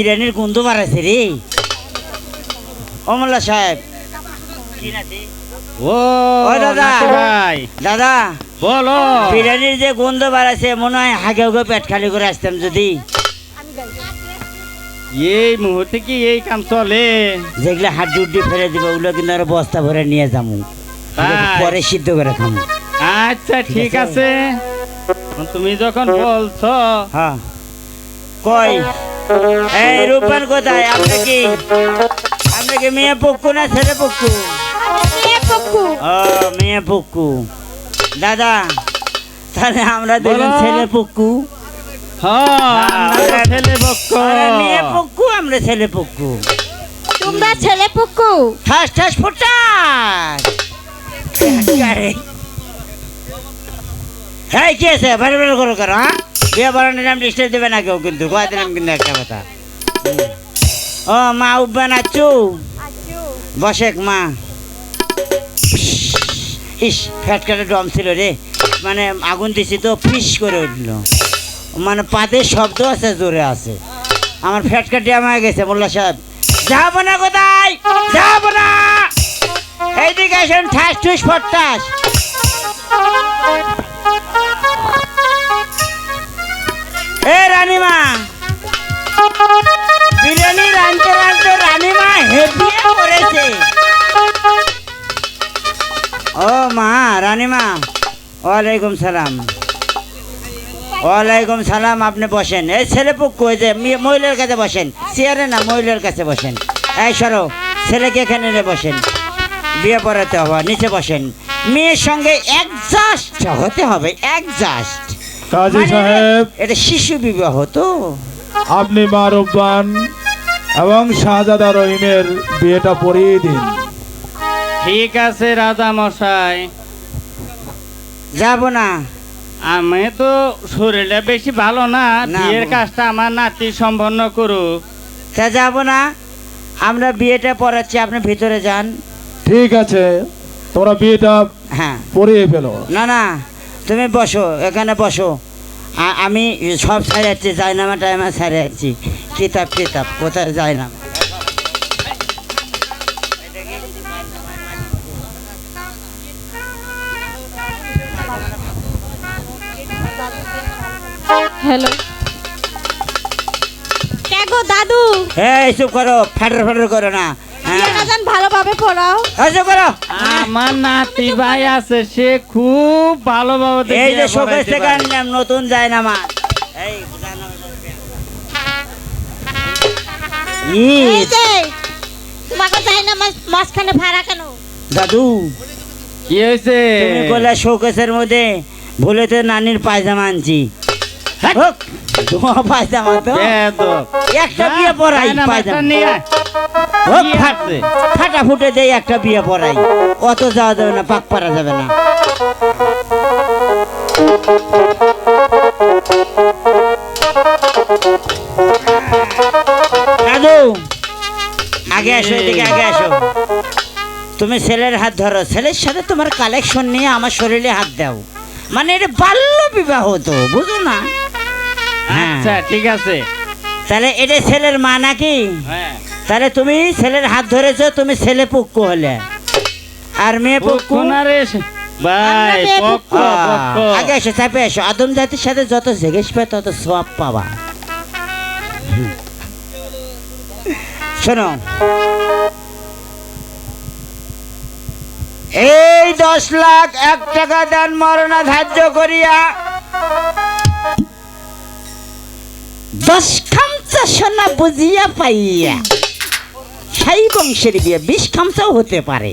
বিরিয়ানির গন্ধ বাড়াছে রে। অমলা সাহেব। ও দাদা। ভাই। দাদা। বলো। বিরিয়ানির যে গন্ধ বাড়াছে মনে হয় হাগে হাগে পেট খালি করে আসতাম যদি। এই মুহূর্তে কি এই কাম চলে? যেগুলো হাড্ডি উড্ডি ফেলে দিব ওগুলো কিন্তু আরও বস্তা ভরে নিয়ে যাব পরে সিদ্ধ করে খাব আচ্ছা ঠিক আছে। তুমি যখন বলছো হ্যাঁ। কই? এই রূপান কোথায় আপনি কি আপনি কি মেয়ে পক্কু না ছেলে পক্কু ও মেয়ে পক্কু দাদা তাহলে আমরা দুজন ছেলে পক্কু হ্যাঁ আমরা- ছেলে মেয়ে পক্কু আমরা ছেলে পক্কু তোমরা ছেলে পুকু ঠাস ঠাস ফোটাস হ্যাঁ কি আছে ভালো ভালো করে করো হ্যাঁ বিয়ে বাড়ানোর নাম দেবে না কেউ কিন্তু। কয়ে দিলাম কিন্তু একটা কথা। ও, মা উব্বা নাচু বসেক, মা। ইস ফ্যাট কাটে ডম ছিল রে। মানে আগুন দিছি তো, ফিস করে উঠল। মানে পাতের শব্দ আছে, জোরে আছে। আমার ফ্যাট কাটে আমার গেছে, মোল্লা সাহেব। যাব না কোথায়? যাব না! এইদিকে আসেন, ঠাস, ঠুস ফটাস এ রানীমা। বিরিয়ানি রাঁধতে রাঁধতে রানীমা হেপিয়ে পড়েছে। ও মা, রানীমা, ওয়ালাইকুম সালাম। ওয়ালাইকুম সালাম, আপনি বসেন। এই ছেলে পুক্কু ওই যে মহিলার কাছে বসেন। চেয়ারে না, মহিলার কাছে বসেন। এই সরো, ছেলেকে এখানে বসেন। বিয়ে পড়াতে হবে, নিচে বসেন। মেয়ের সঙ্গে একজাস্ট হতে হবে একজাস্ট কাজী সাহেব। এটা শিশু বিবাহ তো। আপনি মা রব্বান এবং শাহজাদা রহিমের বিয়েটা পড়িয়ে দিন। ঠিক আছে রাজা মশাই। যাব না। আমি তো শরীরটা বেশি ভালো না বিয়ের কাজটা আমার নাতি সম্পন্ন করুক। তা যাব না। আমরা বিয়েটা পড়াচ্ছি আপনি ভিতরে যান। ঠিক আছে তোমরা বিয়েটা হ্যাঁ। পড়িয়ে ফেলো। না না। তুমি বসো এখানে বসো। আমি সব ছাড়ে যাচ্ছি জায়নামা টাইমা ছাড়ে যাচ্ছি কিতাব কিতাব কোথায় যায় না হ্যালো। কে গো দাদু? এই চুপ করো ফাটার ফাটার করো না। হ্যাঁ। ভালোভাবে পড়াও। করো আমার নাতি ভাই আছে সে খুব ভালোভাবে এই যে শোকেশ থেকে আনলাম নতুন জায়নামা এই এই যে তোমাকে যাই না মাঝখানে ভাড়া কেন? দাদু কি হয়েছে? তুমি বলে শোকেশের মধ্যে ভুলেতে নানির পায়জামা আনছি। হোক, তোমার পায়জামা তো। বেয়াদব। একটা বিয়ে পড়াই পায়জামা। নিয়ে ফাট- ফাটা ফুটে দেই একটা বিয়ে পড়াই। অত যাওয়া যাবে না পাক পারা যাবে না। দাদু আগে আসো এদিকে আগে আসো। তুমি ছেলের হাত ধরো। ছেলের সাথে তোমার কালেকশন নিয়ে আমার শরীরে হাত দাও। মানে এটা বাল্য বিবাহ তো বুঝো না? হ্যাঁ। আচ্ছা ঠিক আছে। তাহলে এটা ছেলের মা নাকি? হ্যাঁ। তাহলে তুমি ছেলের হাত ধরেছো তুমি ছেলে পক্কু হলে। আর মেয়ে পক্কু ভাই আহ, পক্ষ আগে এসো চাপে এসো। আদম জাতির সাথে যত জেগেস পায় তত সব পাবা। শোনো। এই দশ লাখ এক টাকা দেন মরণা ধার্য করিয়া। দশ খামচা সোনা বুঝিয়া পাইয়া। সেই বংশের বিয়ে বিশ খামচাও হতে পারে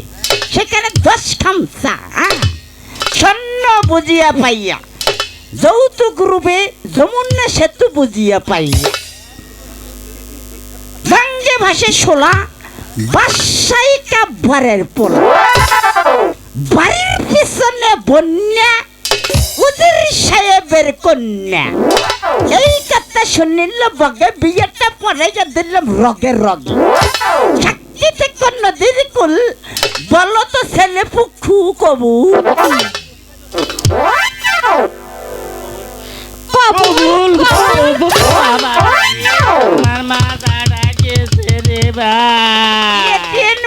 সেখানে দশ হ্যাঁ? স্বর্ণ বুঝিয়া পাইয়া, যৌতুক রূপে যমুনা সেতু বুঝিয়া পাইয়া গঙ্গে ভাসে শোলা বাসাই কাব্বারের পোলা বাড়ির পিছনে বন্যা মুদির সাহেবের কন্যা। এই কথা শুনিল বগে বিয়েটা পরে দিলাম রগে রগ। থেকে নদীর কুল বলো তো ছেলে কবু।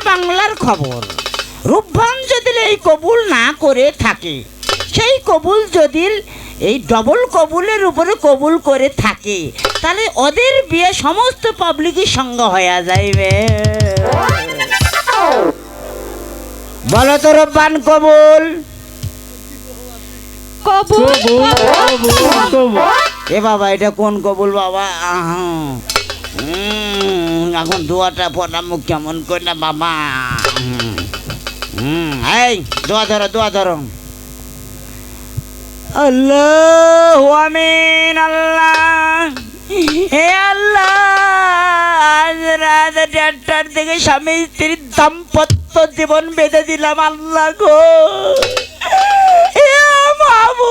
বাংলার খবর। রূপভান যদি এই কবুল না করে থাকে সেই কবুল যদি এই ডবল কবুলের উপরে কবুল করে থাকে তাহলে ওদের বিয়ে সমস্ত পাবলিকের সঙ্গে হয়ে যাইবে। বলো তো রব্বান কবুল। কবুল কবুল কবুল। কবুল এ বাবা এটা কোন কবুল বাবা? আহা। এখন দোয়াটা পড়া মুখ কেমন করে না বাবা? হুম। হুম এই দোয়া ধরো দোয়া ধরো। আল্লাহ আমিন, আল্লাহ। হে আল্লাহ, আজ রাত দেড়টার থেকে স্বামী স্ত্রীর দাম্পত্য জীবন বেঁধে দিলাম আল্লাহ গো। বাবু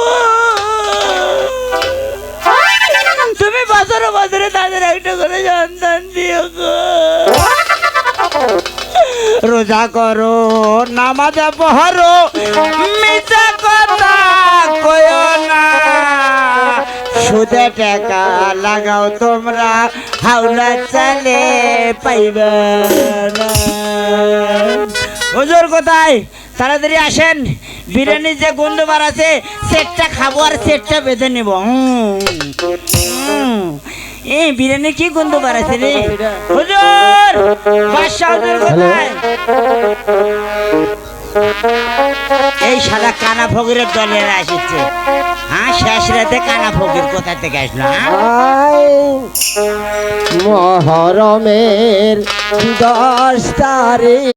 তুমি বছরে বছরে তাদের একটা করে সন্তান দিও গো। রোজা করো, নামাজা পহরো মিথ্যা কথা কয়ো না। সুদে টাকা লাগাও তোমরা, হাওলা চালে পাইবে হুজুর কোথায়? তাড়াতাড়ি আসেন। বিরিয়ানির যে গন্ধ বার আছে, সেটটা খাব আর সেটটা বেঁধে নেব। হুম। এই বিরিয়ানি কি গন্ধ বার রে? হুজুর বাদশাহ হুজুর কোথায় এই সাদা কানা ফকিরের দলের আসছে হ্যাঁ শেষ রাতে কানা ফকির কোথা থেকে আসলো হ্যাঁ? মহরমের দশ তারিখ।